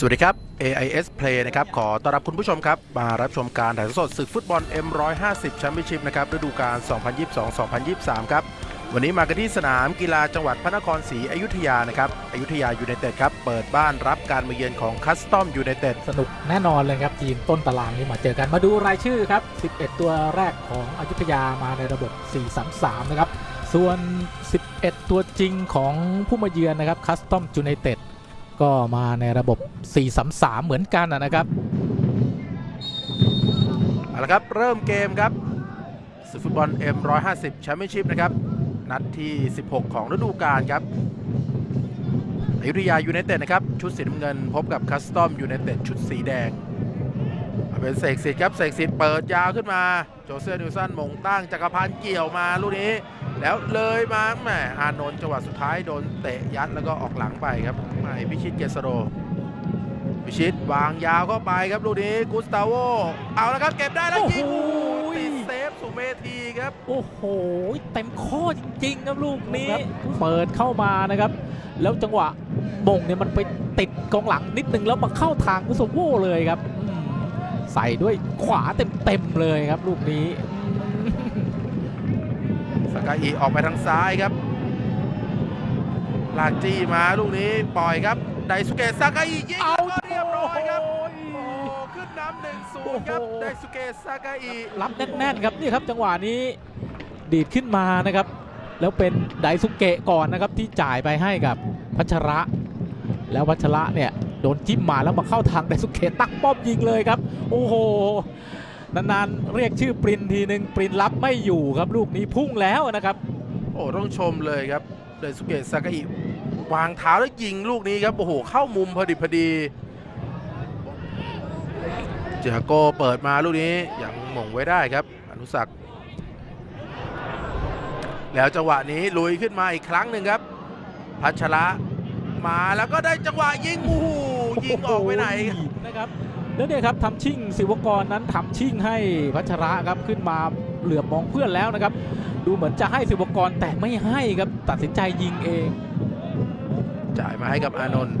สวัสดีครับ AIS Play นะครับ ขอต้อนรับคุณผู้ชมครับ มารับชมการถ่ายทอดสดศึกฟุตบอล M150 แชมเปี้ยนชิพนะครับฤดูกาล 2022-2023 ครับ วันนี้มากันที่สนามกีฬาจังหวัดพระนครศรีอยุธยานะครับอยุธยายูไนเต็ดครับ เปิดบ้านรับการมาเยือนของคัสตอมยูไนเต็ดสนุกแน่นอนเลยครับ ทีมต้นตารางนี้มาเจอกันมาดูรายชื่อครับ 11 ตัวแรกของอยุธยามาในระบบ 4-3-3 นะครับ ส่วน 11 ตัวจริงของผู้มาเยือนนะครับคัสตอมจูไนเต็ด ก็มาในระบบ 4-3-3 เหมือนกันนะครับเอาละครับ เริ่มเกมครับศึกฟุตบอล M150 แชมเปี้ยนชิพนะครับ นัดที่ 16 ของฤดูกาลครับอยุธยายูไนเต็ดนะครับ ชุดสีน้ำเงินพบกับคัสตอมยูไนเต็ดชุดสีแดง เอาเป็นเสกสิทธิ์ครับเสกสิทธิ์เปิดยาวขึ้นมาโจเซฟนิวสันมงตั้งจักรพันธ์เกี่ยวมาลูกนี้ แล้วเลยมาแหมอานนท์จังหวะสุดท้ายโดนเตะยัดแล้วก็ออกหลังไปครับไม่พิชิตเกษโรพิชิตวางยาวเข้าไปครับลูกนี้กุสตาโวเอาแล้วครับเก็บได้แล้วยิงโอ้โหติดเซฟสุเมธีครับ โอ้โหเต็มข้อจริงๆครับลูกนี้เปิดเข้ามานะครับ แล้วจังหวะมงเนี่ยมันไปติดกองหลังนิดนึงแล้วมาเข้าทางกุสโวเลยครับอืมใส่ด้วยขวาเต็มๆเลยครับลูกนี้อืมสกายอีออกไปทางซ้ายครับลากจี้มาลูกนี้ปล่อยครับไดสุเกะซากาอิยิงเอาแล้วก็เรียบร้อยครับโโอ้ขึ้นน้ำหนึ่งศูนย์ครับโอ้โหไดสุเกะซากาอิรับแน่นๆครับนี่ครับจังหวะนี้ดีดขึ้นมานะครับ แล้วเป็นไดซุเกะก่อนนะครับที่จ่ายไปให้กับพัชระ แล้วพัชระเนี่ยโดนจิ้มมาแล้วมาเข้าทางไดซุเกะตักป้อมยิงเลยครับ โอ้โหนานๆเรียกชื่อปรินทีหนึ่งปรินรับไม่อยู่ครับลูกนี้พุ่งแล้วนะครับ โอ้ต้องชมเลยครับไดสุเกะซากาอิวางเท้าแล้วยิงลูกนี้ครับโอ้โหเข้ามุมพอดีพอดีเจาโกเปิดมาลูกนี้ยังหม่งไว้ได้ครับ อนุสักแล้วจังหวะนี้ลุยขึ้นมาอีกครั้งหนึ่งครับ พัชระ มาแล้วก็ได้จังหวะยิงโอ้โหยิงออกไปไหนครับนะครับแล้วเนี่ยครับทำชิ่งศิวกรนั้นทำชิ่งให้พัชระครับขึ้นมาเหลือบมองเพื่อนแล้วนะครับ ดูเหมือนจะให้ศิวกรแต่ไม่ให้ครับตัดสินใจยิงเอง จ่ายมาให้กับอานนท์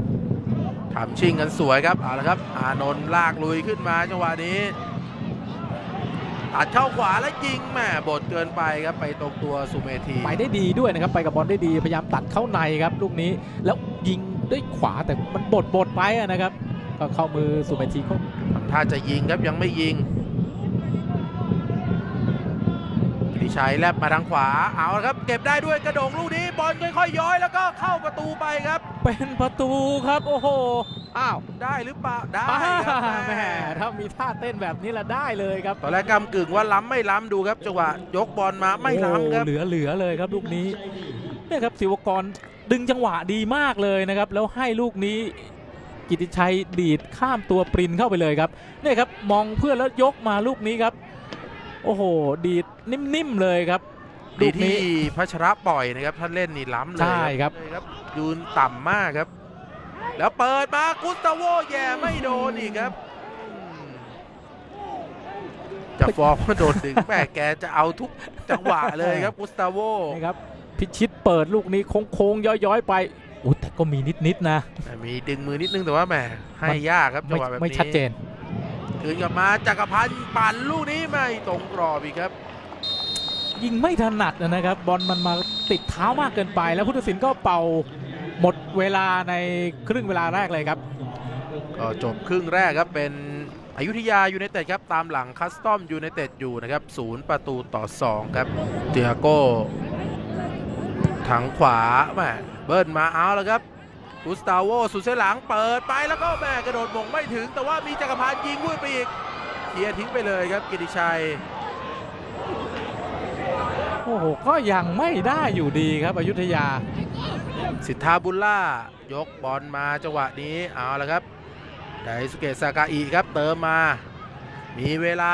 ทำชิงกันสวยครับเอาละครับ อานนท์ลากลุยขึ้นมาจังหวะนี้ตัดเข้าขวาแล้วยิงแหม่บดเกินไปครับไปตรงตัวสุเมธีไปได้ดีด้วยนะครับ ไปกับบอลได้ดีพยายามตัดเข้าในครับลูกนี้แล้ว ยิงด้วยขวาแต่มันบดบดไปอะนะครับ ก็เข้ามือสุเมธีเขาทำท่าจะยิงครับยังไม่ยิงกิติชัยแลบมาทางขวาเอาละครับ เก็บได้ด้วยกระโดงลูกนี้บอลค่อยๆย้อย แล้วก็เข้าประตูไปครับ เป็นประตูครับโอ้โหอ้าวได้หรือเปล่าได้ป้าครับแหม่ถ้ามีท่าเต้นแบบนี้ละได้เลยครับตอนแรกกำกึ่งว่าล้ำไม่ล้ำดูครับจังหวะยกบอลมาไม่ล้ำครับโอ้เหลือเหลือเลยครับลูกนี้เนี่ยครับศิวกร ดึงจังหวะดีมากเลยนะครับ แล้วให้ลูกนี้กิติชัยดีดข้ามตัวปรินเข้าไปเลยครับเนี่ยครับมองเพื่อนแล้วยกมาลูกนี้ครับ โอ้โห ดีดนิ่มๆเลยครับดีลูกนี้ที่พัชระปล่อยนะครับท่านเล่นนี่ล้ำเลยใช่ครับเลยครับยืนต่ำมากครับ แล้วเปิดมากุสตาโวแย่ไม่โดนอีกครับอืมจะฟอร์มว่าโดนดึงแม่แกจะเอาทุกจังหวะเลยครับกุสตาโวนี่ครับ พิชิตเปิดลูกนี้โค้งๆย้อยๆไปโอ้แต่ก็มีนิดๆนะมีดึงมือนิดนึงแต่ว่าแหมให้ยากครับจัไม่งหวะแบบนี้ไม่ชัดเจนคืนกลับมาจักรพันธ์ปั่นลูกนี้ไม่ตรงกรอบอีกครับ ยิงไม่ถนัดนะครับ บอลมันมาติดเท้ามากเกินไป แล้วพุทธศิลป์ก็เป่าหมดเวลาในครึ่งเวลาแรกเลยครับก็จบครึ่งแรกครับเป็นอยุธยายูไนเต็ดครับ ตามหลังคัสตอมยูไนเต็ดอยู่นะครับศูนย์ประตูต่อ 2 ครับเตียโก้ ทางขวาแหม่เบิ้ลมาเอาแล้วครับกุสตาโวสุดเส้นหลังเปิดไปแล้วก็แหม่กระโดดมงไม่ถึง แต่ว่ามีจักรพันธ์ยิงวุ้ยไปอีกเคลียร์ทิ้งไปเลยครับกิติชัย โอ้โห ก็ยังไม่ได้อยู่ดีครับอยุธยา สิทธาบุลล่ายกบอลมาจังหวะนี้เอาละครับไดสุเกะซากาอิครับเติมมา มีเวลา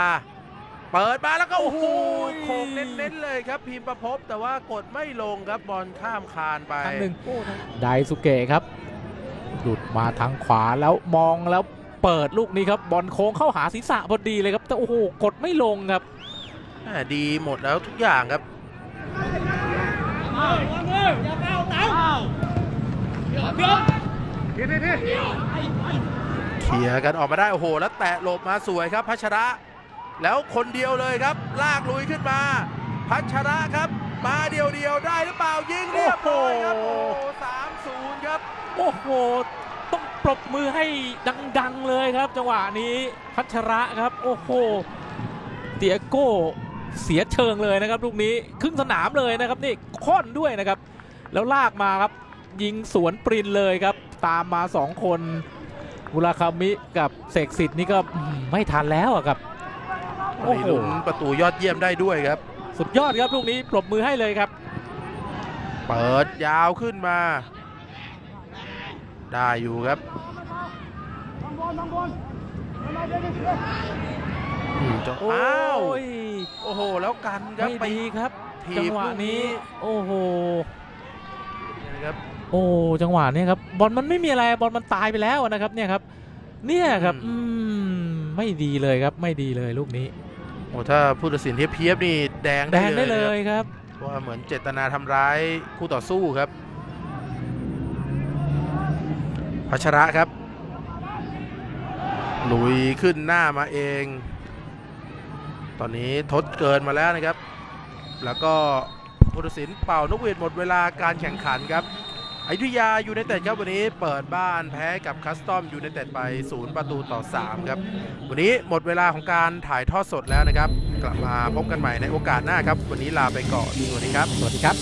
เปิดมาแล้วก็โอ้โหโอ้ยโขกเน้นๆเลยครับพิมพ์ประพบแต่ว่ากดไม่ลงครับบอลข้ามคานไปครั้งหนึ่งไดสุเกะครับ หลุดมาทางขวาแล้วมองแล้วเปิดลูกนี้ครับบอลโค้งเข้าหาศีรษะพอดีเลยครับแต่โอ้โหกดไม่ลงครับแหม่ดีหมดแล้วทุกอย่างครับเลียร์กันออกมาได้โอ้โห แล้วแตะหลบมาสวยครับพัชระ แล้วคนเดียวเลยครับ ลากลุยขึ้นมา พัชระครับ มาเดียวเดียวๆได้หรือเปล่ายิงเรียบร้อยครับโอ้สามศูนย์ครับ โอ้โห ต้องปรบมือให้ดัง ๆ เลยครับ จังหวะนี้พัชระครับ โอ้โห เตียโก้เสียเชิงเลยนะครับลูกนี้ครึ่งสนามเลยนะครับนี่ค่อนด้วยนะครับ แล้วลากมาครับ ยิงสวนปรินเลยครับ ตามมาสองคนบุราคามิกับเสกสิทธิ์นี่ก็อืมไม่ทันแล้วอะครับ โอ้มีโหลุ้นประตูยอดเยี่ยมได้ด้วยครับ สุดยอดครับลูกนี้ปรบมือให้เลยครับ เปิดยาวขึ้นมา ได้อยู่ครับอืมจะโอ้อ้าวยโอ้โห แล้วกันครับไม่ไปดีครับถีจังบหวะลูกนี้ โอ้โหเนี่ยนะครับโอ้จังหวะเนี้ครับบอลมันไม่มีอะไรบอลมันตายไปแล้วนะครับเนี่ยครับ เนี่ยครับ อืม ไม่ดีเลยครับ ไม่ดีเลยลูกนี้ โอ้ถ้าผู้ตัดสินเทียบเพียบนี่แดงแดได้งเลยได้เลนะครับยครับเพราะว่าเหมือนเจตนาทำร้ายคู่ต่อสู้ครับพัชระครับ ลุยขึ้นหน้ามาเอง ตอนนี้ทดเกินมาแล้วนะครับ แล้วก็ผู้ตัดสินเป่านกหวีดหมดเวลาการแข่งขันครับ อยุธยายูไนเต็ดครับวันนี้เปิดบ้านแพ้กับคัสตอมยูไนเต็ดไป 0 ประตูต่อ 3 ครับ วันนี้หมดเวลาของการถ่ายทอดสดแล้วนะครับ กลับมาพบกันใหม่ในโอกาสหน้าครับ วันนี้ลาไปก่อน สวัสดีครับ สวัสดีครับ